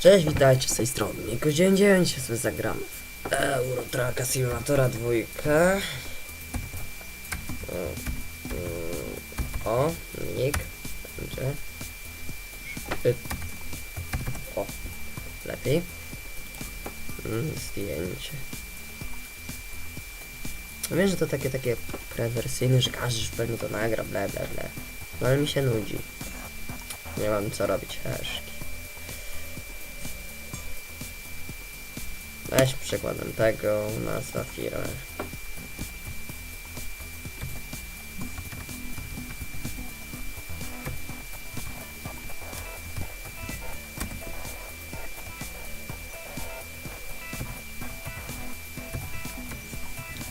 Cześć, witajcie z tej strony. Jako dzień 9 sobie zagramy w Euro Trucka Simulatora 2. O, Nick. Będzie. Szpyt. O, lepiej. Mm, Zdjęcie. No Wiem, że to takie, takie prewersyjne, że każdy już pewnie to nagra, bla bla bla. No ale mi się nudzi. Nie mam co robić, heszki. Weź przykładem tego, nazwa firmy.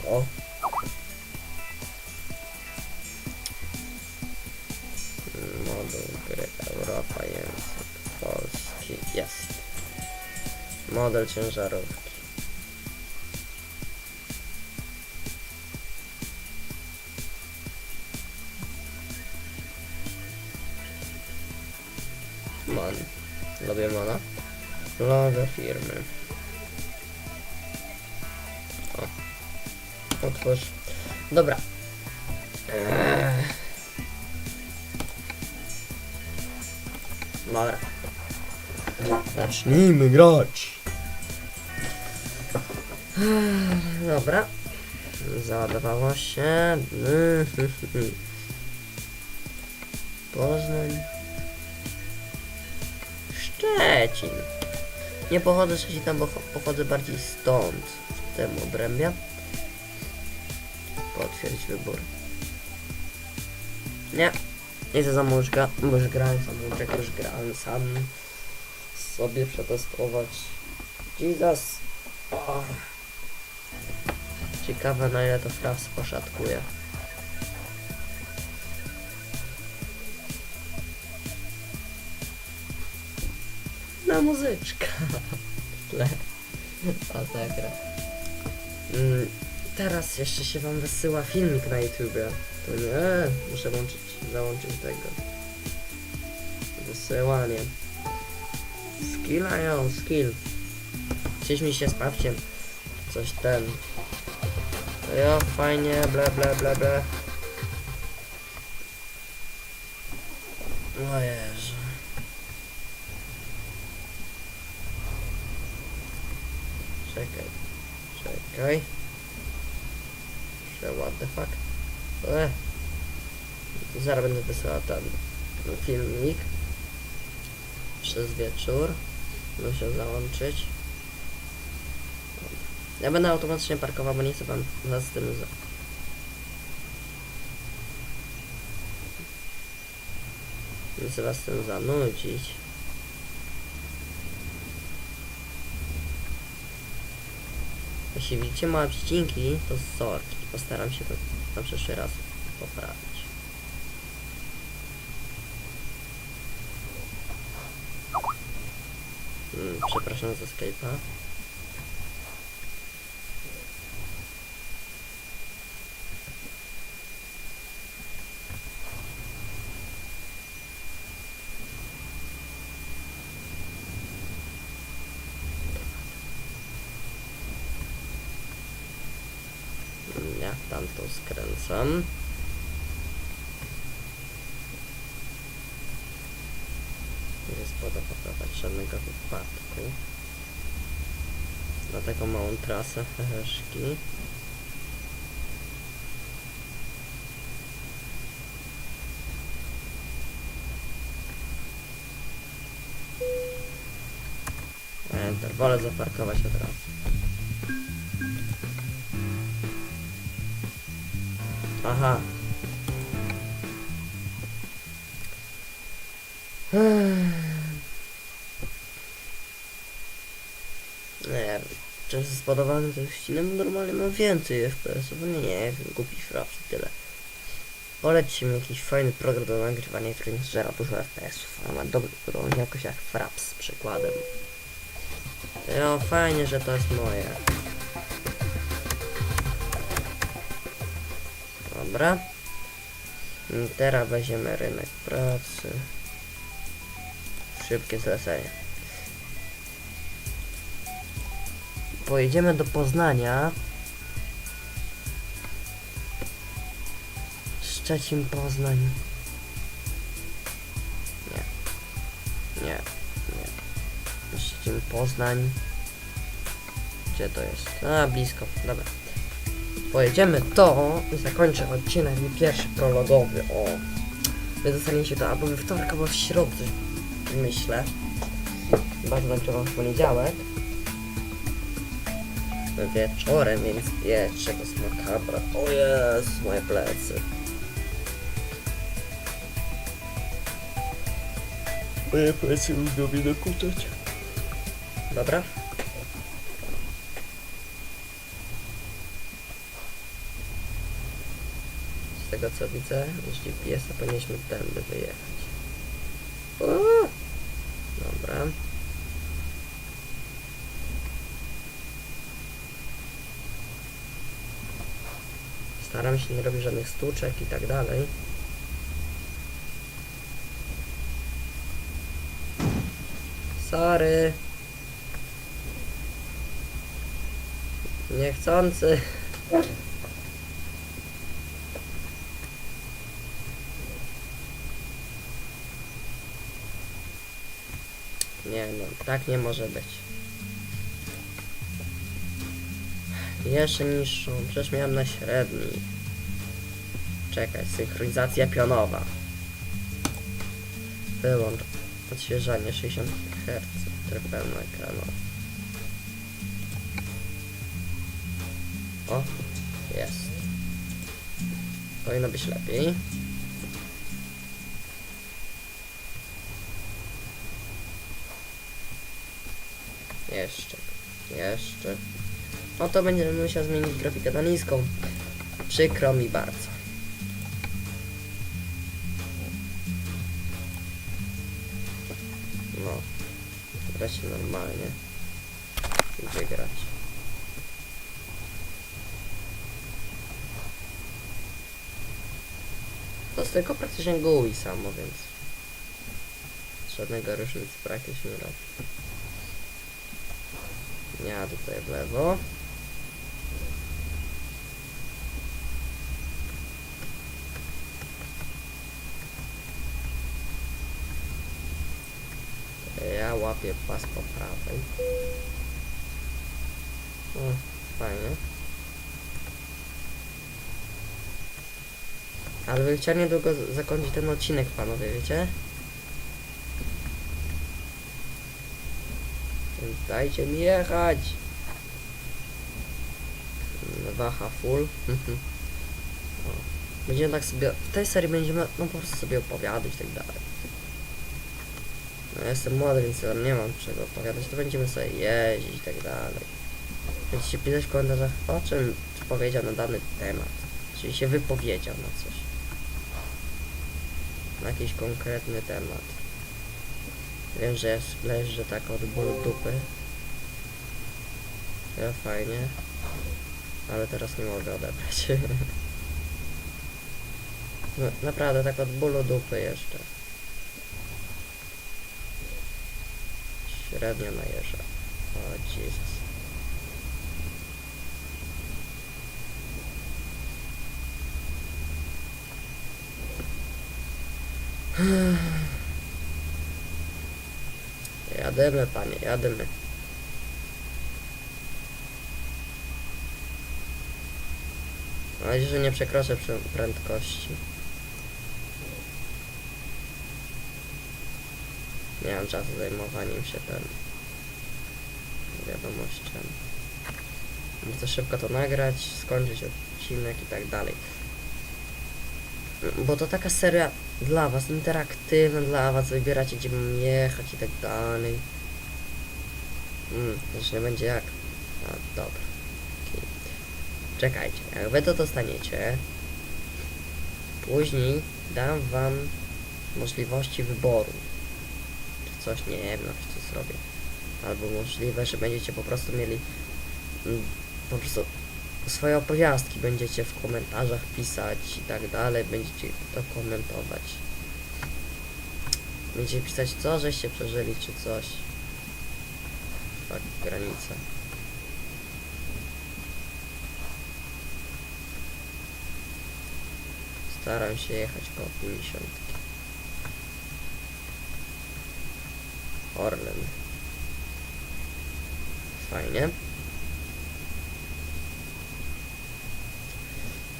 O. Moduł gry Europa, polski. Jest. Model ciężarówki. Logo firmy. O. Otwórz. Dobra. Eee. Dobra. Zacznijmy grać. Dobra. Załadowało się. Poznań. Szczecin. Nie pochodzę z Szczecina, bo cho- pochodzę bardziej stąd. W tym obrębie. Potwierdzić wybór. Nie. Nie chcę samouczka, bo już grałem samouczek, już grałem sam. Sobie przetestować. Jesus. O. Ciekawe na ile to Fraps poszatkuje. Na muzyczka. W tle. A ta gra. Mm, teraz jeszcze się wam wysyła filmik na YouTubie. To nie, muszę włączyć, załączyć tego. Wysyłanie. Skilla ją, skill. Przyśmij się, sprawdźcie. Coś ten. To ja, fajnie, ble, ble, ble, ble. O Jezu. Czekaj. Czekaj. Że what the fuck? E. Zaraz będę wysyłał ten filmik. Przez wieczór. Muszę załączyć. Ja będę automatycznie parkował, bo nie chcę wam was tym za... Nie chcę was z tym zanudzić. Jeśli widzicie małe przecinki, to sorki. Postaram się to na przyszły raz poprawić. Mm, przepraszam za Skype'a. Mm, Ja tam to skręcam. Nie jest podawać żadnego wypadku. Na taką małą trasę heheszki. Enter, wolę zaparkować od razu. Aha. Nie wiem, czy z spodobany to ścinem normalnie mam więcej FPS-ów, no nie wiem, głupi fraps i tyle. Polećcie mi jakiś fajny program do nagrywania, który nie zżera dużo FPS-ów, a ma dobrą jakość jak fraps przykładem. No fajnie, że to jest moje. Dobra. Teraz weźmiemy rynek pracy. Szybkie zlecenie. pojedziemy do Poznania. Szczecin, Poznań. Nie. Nie. Nie. Szczecin, Poznań. Gdzie to jest? A, blisko. Dobra. Pojedziemy to i zakończę odcinek mój pierwszy prologowy. O. Wy dostaniecie to albo we wtorek, albo w środę. Myślę. Chyba zakończyłam w poniedziałek. Wieczorem, więc wiecie, to jest makabra. O jest, moje plecy. Moje plecy lubią mnie dokuczać. Dobra. Z tego co widzę, z GPS-a powinniśmy tędy wyjechać. O! Dobra. Staram się nie robić żadnych stłuczek i tak dalej. Sorry. Niechcący. Nie no, tak nie może być. Jeszcze niższą, przecież miałem na średni. Czekaj, synchronizacja pionowa. Wyłącz odświeżanie 60 Hz, tryb pełnoekranowy. O, jest. Powinno być lepiej. Jeszcze, jeszcze. No to będziemy musiał zmienić grafikę na niską. Przykro mi bardzo. No. Gra się normalnie. Gdzie grać? To jest tylko praktycznie GUI samo, więc żadnego różnicy praktycznie nie robi. Ja tutaj w lewo. Ja łapię pas po prawej. O, fajnie. Ale bym niedługo zakończyć ten odcinek, panowie, wiecie? Więc dajcie mi jechać. Waha full. Będziemy tak sobie, w tej serii będziemy no po prostu sobie opowiadać i tak dalej. No ja jestem młody, więc ja nie mam czego opowiadać, to będziemy sobie jeździć i tak dalej. Będziecie pisać w komentarzach o czym powiedział na dany temat. Czyli się wypowiedział na coś. Na jakiś konkretny temat. Wiem, że jest leży tak od bólu dupy. Fajnie. Ale teraz nie mogę odebrać. no, naprawdę tak od bólu dupy jeszcze. Średnio najeżdża. O Jezus. Jademy, panie, jademy. Mam nadzieję, że nie przekroczę prze- prędkości. Nie mam czasu zajmowaniem się tym wiadomościami. Chcę szybko to nagrać, skończyć odcinek i tak dalej. Bo to taka seria dla was, interaktywna dla was, wybieracie gdzie mam jechać i tak dalej. Mm, też nie będzie jak. A, dobra. Czekajcie, jak wy to dostaniecie, później dam wam możliwości wyboru. Czy coś, nie wiem, no coś zrobię. Albo możliwe, że będziecie po prostu mieli mm, po prostu swoje opowiastki będziecie w komentarzach pisać i tak dalej, będziecie to komentować. Będziecie pisać co żeście przeżyli czy coś. Tak, granica. Staram się jechać koło 50. Orlen. Fajnie.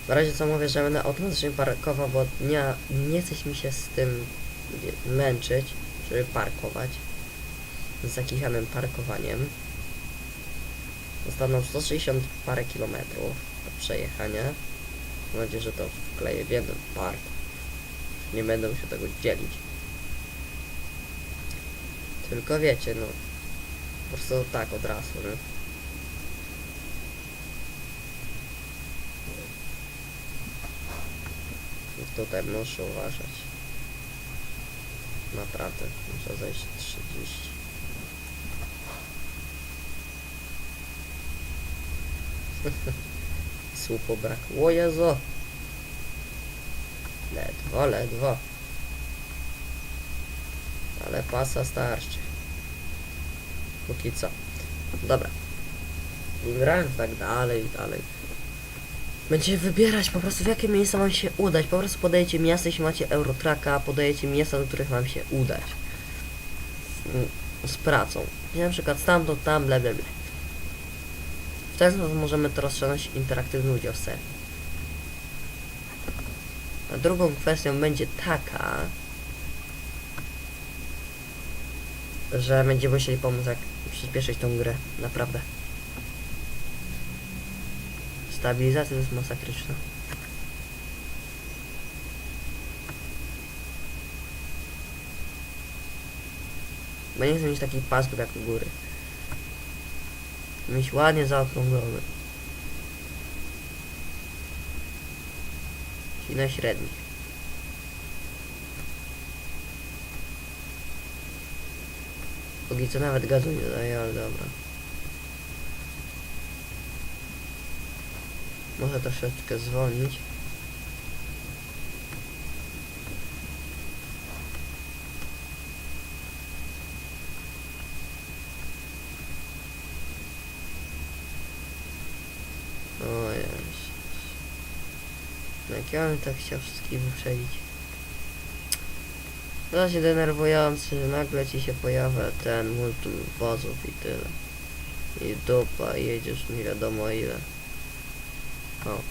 Na razie co mówię, że będę automatycznie parkował, bo nie, nie chce mi się z tym męczyć, żeby parkować. Z zakichanym parkowaniem. Zostaną 160 parę kilometrów do przejechania. Mam nadzieję, że to wkleję w jeden park. Nie będę się tego dzielić. Tylko wiecie, no. Po prostu tak od razu, nie? I Tutaj muszę uważać. Naprawdę, muszę zejść 30. Słupu brakło. Jezu! Ledwo, ledwo. Ale pasa starczy. Póki co. Dobra. Grając tak dalej i dalej. Będziecie wybierać po prostu w jakie miejsca mam się udać. Po prostu podajecie miasta, jeśli macie Eurotraka, podajecie miasta, do których mam się udać. Z, pracą. Ja na przykład stamtąd, tam, bla bla bla. Ten sposób możemy to rozszerzyć interaktywny udział w serii. A drugą kwestią będzie taka, że będziemy musieli pomóc jak przyspieszyć tą grę, naprawdę. Stabilizacja jest masakryczna. Bo nie chcę mieć takich pasków jak u góry. Mieć ładnie zaokrąglony. Czyli na średnich. Póki co nawet gazu nie daje, ale dobra. Może troszeczkę zwolnić. O jest. Jak ja bym tak chciał wszystkich wyprzedzić. To się denerwujący, że nagle ci się pojawia ten multum wozów i tyle. I dupa, jedziesz nie wiadomo ile. O.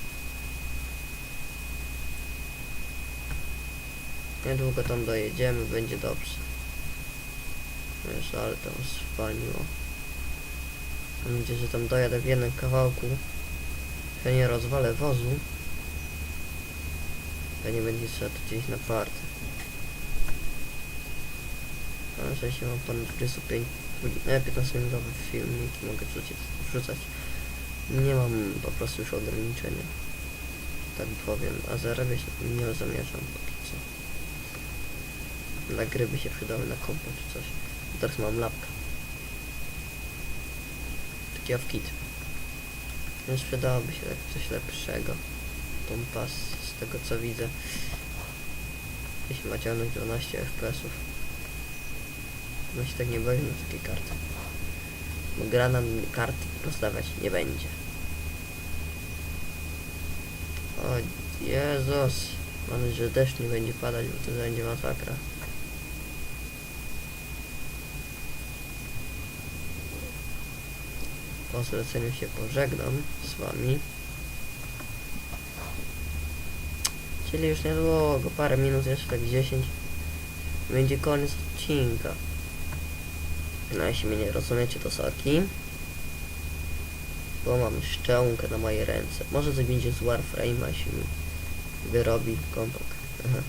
Niedługo tam dojedziemy, będzie dobrze. Wiesz, ale tam spaliło. Mam nadzieję, że tam dojadę w jednym kawałku. Ja nie rozwalę wozu. Ja nie będzie trzeba tu gdzieś na party. Na szczęście mam ponad 25, nie, 15 minutowy filmik mogę wrzucić, wrzucać. Nie mam po prostu już ograniczenia. Tak powiem, a zarabiać nie zamierzam póki co. Dla gry by się przydały na kompo czy coś. Teraz mam lapka. Taki off kit. Więc przydałoby się tak coś lepszego. Tą pas z tego co widzę. Jeśli ma ciągnąć 12 FPS-ów. No się tak nie boję na takiej karty. Bo gra nam kart rozdawać nie będzie. O Jezus. Mam nadzieję, że deszcz nie będzie padać, bo to będzie masakra. Po zleceniu się pożegnam z wami. Czyli już niedługo, parę minut, jeszcze tak 10. Będzie koniec odcinka. No jeśli mnie nie rozumiecie, to sorki. Bo mam szczękę na moje ręce. Może coś będzie z Warframe'a, jeśli mi wyrobi kompak. Aha.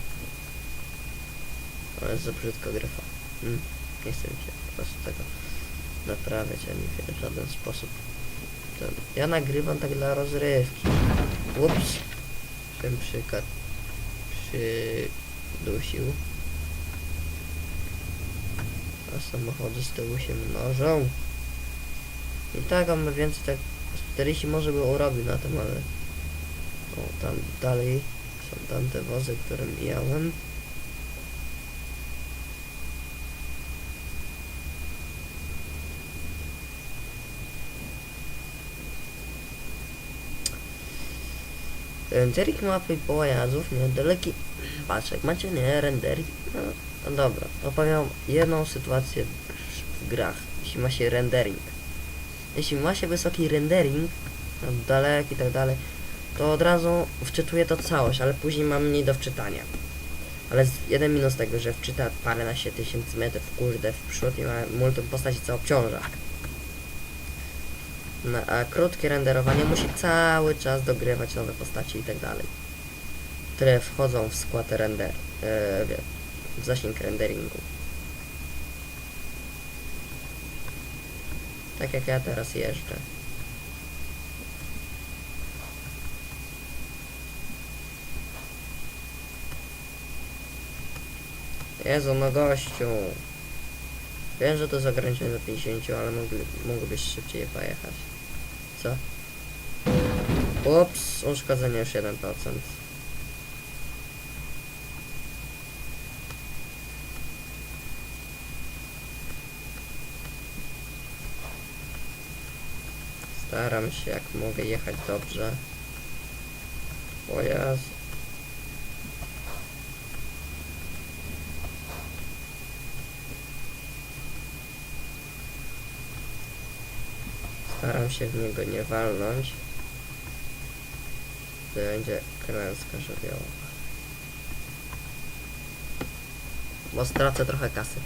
Ale za brzydko gryfa. Hmm. Nie chcę mi się po prostu tego naprawiać ani w żaden sposób. Ja nagrywam tak dla rozrywki. Ups. Ten przykład przydusił. A samochody z tyłu się mnożą. I tak on więcej tak 40 może by urobił na tym, ale o tam dalej są tamte wozy, które mijałem. Rendering mapy pojazdów niedaleki. Patrz, jak macie nie rendering. No, no dobra, opowiem jedną sytuację w, grach. Jeśli ma się rendering. Jeśli ma się wysoki rendering, no, daleki i tak dalej, to od razu wczytuje to całość, ale później ma mniej do wczytania. Ale jeden minus tego, że wczyta paręnaście tysięcy metrów, kurde, w przód i ma multum postaci, co obciąża. No, a krótkie renderowanie musi cały czas dogrywać nowe postaci i tak dalej. Które wchodzą w skład render, e, w zasięg renderingu. Tak jak ja teraz jeżdżę. Jezu, no gościu. Wiem, że to jest ograniczenie do 50, ale mogli, mógłbyś szybciej pojechać. Co? Ups, uszkodzenie już 1%. Staram się jak mogę jechać dobrze. O Jezu. Staram się w niego nie walnąć. Będzie klęska żywiołowa. Bo stracę trochę kasy.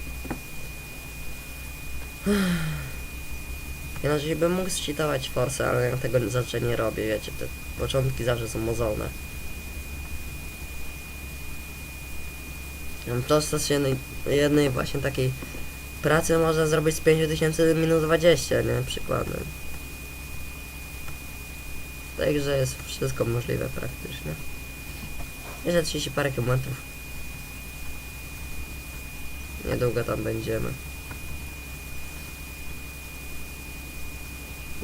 Inaczej bym mógł zcheatować forsę, ale ja tego zawsze nie robię, wiecie, te początki zawsze są mozolne. Ja Prosto z jednej, jednej właśnie takiej pracy można zrobić z 5000 minus 20, nie? Przykładem. Także jest wszystko możliwe praktycznie. Jeszcze 30 parę kilometrów. Niedługo tam będziemy.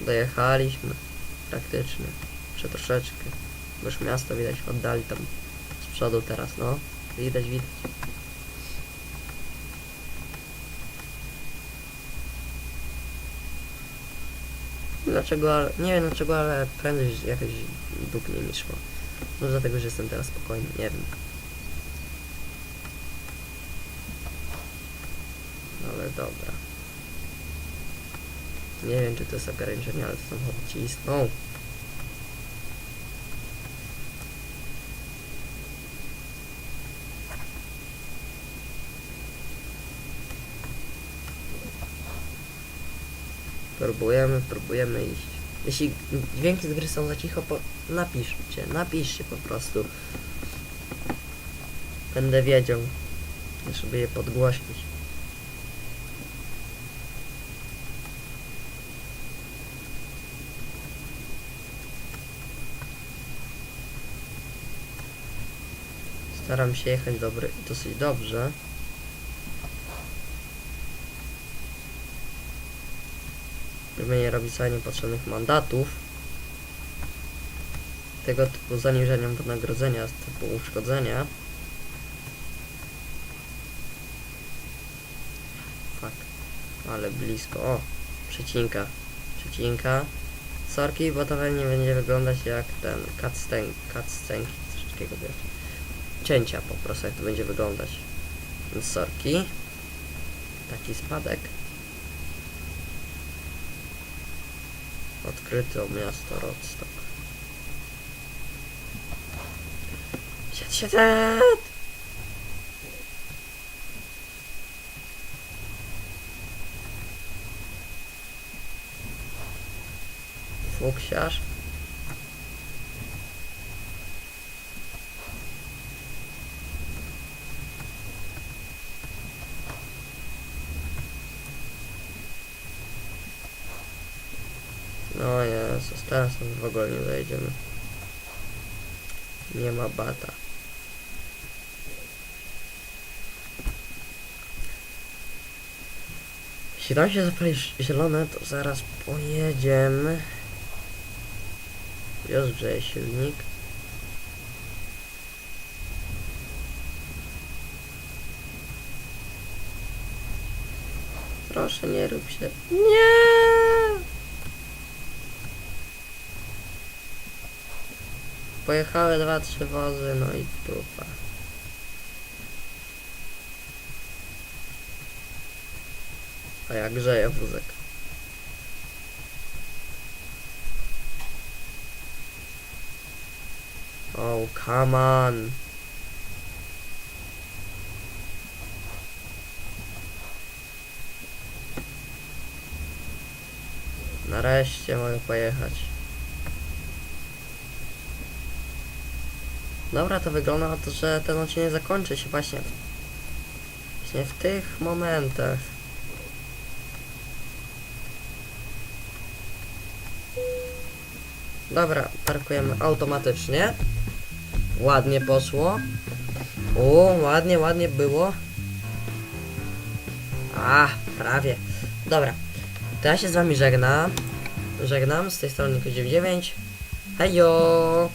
Dojechaliśmy. Praktycznie. Jeszcze troszeczkę. Bo Już miasto widać w oddali tam z przodu teraz, no. Widać, widać. Dlaczego, ale, nie wiem dlaczego, ale prędzej jakoś dupnie mi szło. Może dlatego, że jestem teraz spokojny, nie wiem. Ale dobra. Nie wiem, czy to jest ograniczenie, ale to samochód cisną. Próbujemy, próbujemy iść. Jeśli dźwięki z gry są za cicho, po... napiszcie, napiszcie po prostu. Będę wiedział, żeby je podgłośnić. Staram się jechać dobry, dosyć dobrze. Żeby nie robić sobie niepotrzebnych mandatów. Tego typu zaniżeniem wynagrodzenia, z typu uszkodzenia. Fuck. Ale blisko. O, przecinka. Przecinka. Sorki, bo to pewnie będzie wyglądać jak ten cutscen, cutscenki, coś takiego. Cięcia po prostu, jak to będzie wyglądać. Więc sorki. Taki spadek. открытое а у меня стараться так. Сейчас, сейчас. Фоксяж. Teraz już w ogóle nie ma bata. Jeśli tam się zapali zielone, to zaraz pojedziemy. Grzeje silnik. Proszę, nie rób się. Nie! Pojechały dwa, trzy wozy, no i dupa. A jak grzeje wózek. Oh, come on. Nareszcie mogę pojechać. Dobra, to wygląda na to, że ten odcinek zakończy się właśnie właśnie w tych momentach. Dobra, parkujemy automatycznie. Ładnie poszło. O, ładnie, ładnie było. A, prawie. Dobra. To ja się z wami żegnam. Żegnam, z tej strony Niko99. Hejo!